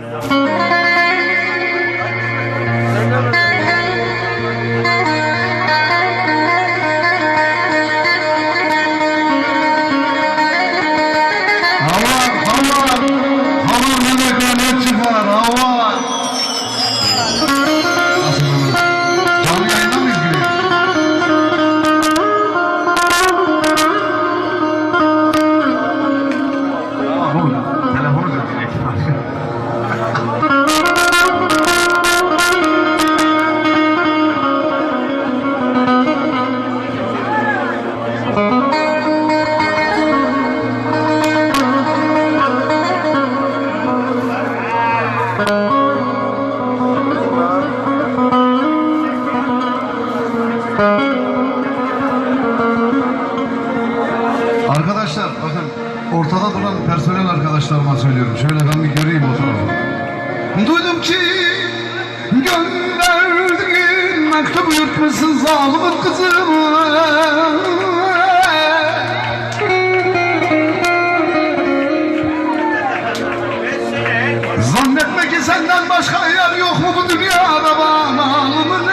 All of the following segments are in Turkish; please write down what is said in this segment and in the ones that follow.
no. Personel arkadaşlarıma söylüyorum. Şöyle ben bir göreyim o tarafı. Duydum ki gönderdin mektubu yutmuşsun zalimin kızını. Zannetme ki senden başka yer yok mu bu dünyada bana Lımın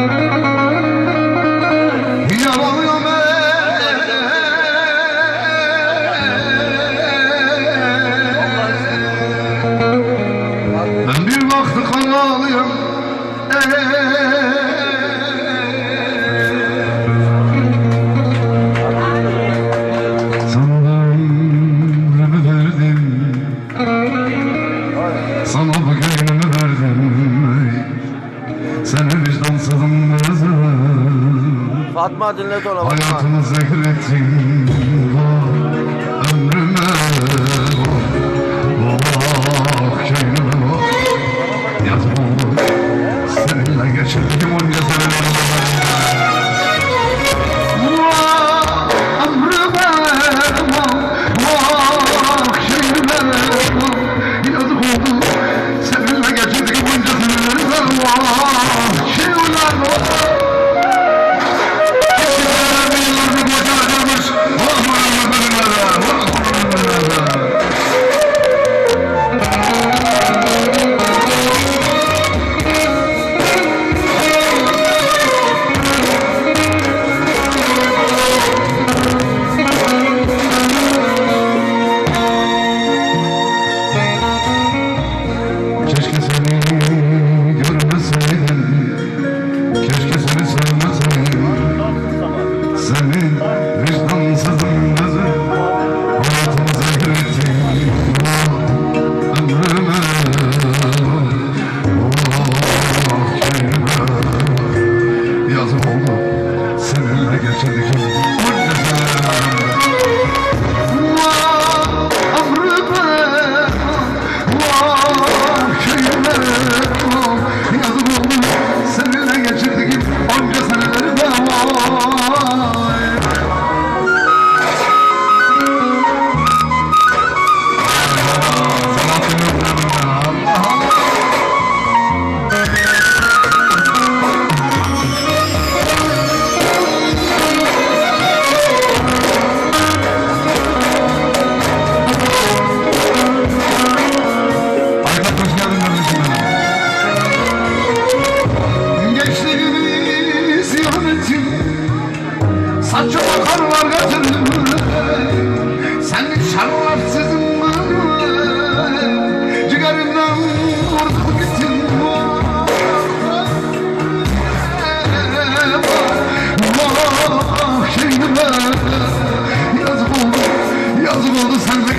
Ben. Bir vakti karalıyım Sana Seni vicdansızım kızım Fatma dinlet ona. Hayatımı Vah Saçı bakanlar götürdü Seni şerefsizim Ciğerimden vurdu gittin Vah ee, şimdi ben Yazık oldu, yazık oldu sen